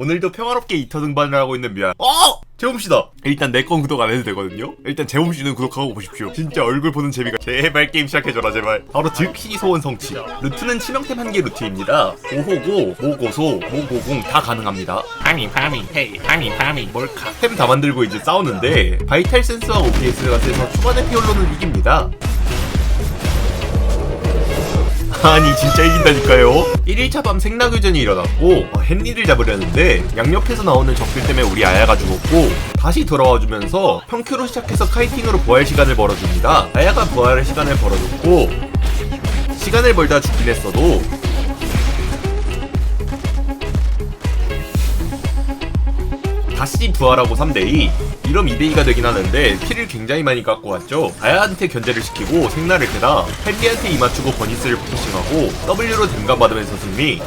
오늘도 평화롭게 이터 등반을 하고 있는 미안. 어! 재범씨다. 일단 내 건 구독 안 해도 되거든요? 일단 재범씨는 구독하고 보십시오. 진짜 얼굴 보는 재미가 제발 게임 시작해줘라 제발. 바로 즉시 소원 성취. 루트는 치명템 한 개 루트입니다. 오호고 모고소 모고공 다 가능합니다. 파밍 파밍 헤이 파밍 파밍 몰카. 템 다 만들고 이제 싸우는데 바이탈 센스와 OPS가 세서 초반에 피올로는 이깁니다. 아니 진짜 이긴다니까요. 1일차 밤 생나교전이 일어났고 어, 헨리를 잡으려는데 양옆에서 나오는 적들 때문에 우리 아야가 죽었고 다시 돌아와주면서 평큐로 시작해서 카이팅으로 부활 시간을 벌어줍니다. 아야가 부활의 시간을 벌어줬고 시간을 벌다 죽긴 했어도 다시 부활하고 3대2 이럼 2대2가 되긴 하는데 피를 굉장히 많이 깎고 왔죠. 아야한테 견제를 시키고 생나를 패다 헨리한테 이맞추고 버니스를 포커싱하고 W로 댐감 받으면서 승리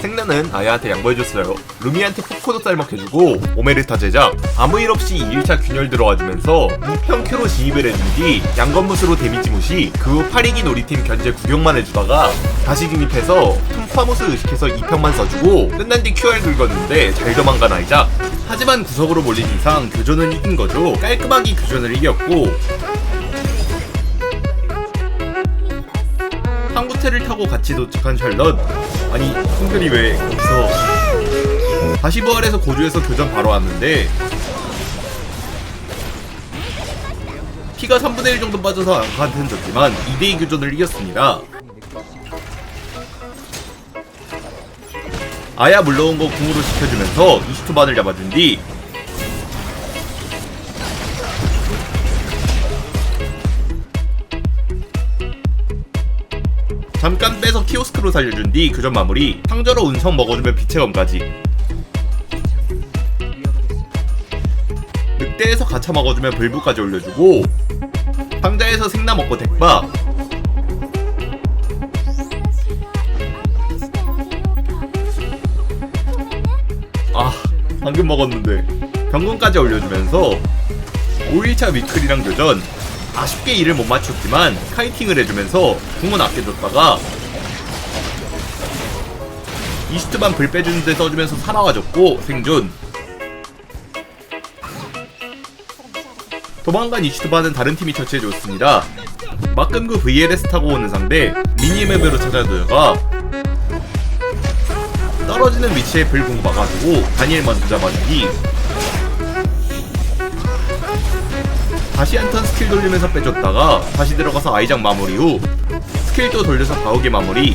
생나는 아야한테 양보해줬어요. 루미한테 포코도 쌀먹해주고 오메르타 제작 아무 일 없이 2일차 균열 들어와주면서 2평 큐로 진입을 뒤 양건무스로 데미지 무시 그후 8이긴 우리 팀 견제 구경만 해주다가 다시 진입해서 툼파무스 의식해서 2평만 써주고 끝난 뒤 QR 긁었는데 잘 도망간 아이작 하지만 구석으로 몰린 이상 교전은 이긴 거죠. 깔끔하게 교전을 이겼고 항구태를 타고 같이 도착한 샬럿 아니 성별이 왜 거기서 다시 부활해서 고주에서 교전 바로 왔는데 피가 3분의 1 정도 빠져서 앙카한테는 졌지만 2대2 교전을 이겼습니다. 아야 물러온 거 궁으로 지켜주면서 20초반을 잡아준 뒤 잠깐 빼서 키오스크로 살려준 뒤 교전 마무리 상저로 운성 먹어주면 빛의 검까지. 늑대에서 가차 먹어주면 불부까지 올려주고 상자에서 생나 먹고 대박 아 방금 먹었는데 병건까지 올려주면서 5일차 위클이랑 교전 아쉽게 이를 못 맞췄지만 카이팅을 해주면서 궁은 아껴줬다가 이스트만 불 빼주는데 써주면서 살아가졌고 생존. 도망간 이슈트반은 다른 팀이 처치해줬습니다. 막금 그 VLS 타고 오는 상대 미니맵으로 찾아들어가 떨어지는 위치에 불궁 막아주고 다니엘 먼저 잡아주기 다시 한 턴 스킬 돌리면서 빼줬다가 다시 들어가서 아이작 마무리 후 스킬도 돌려서 바우게 마무리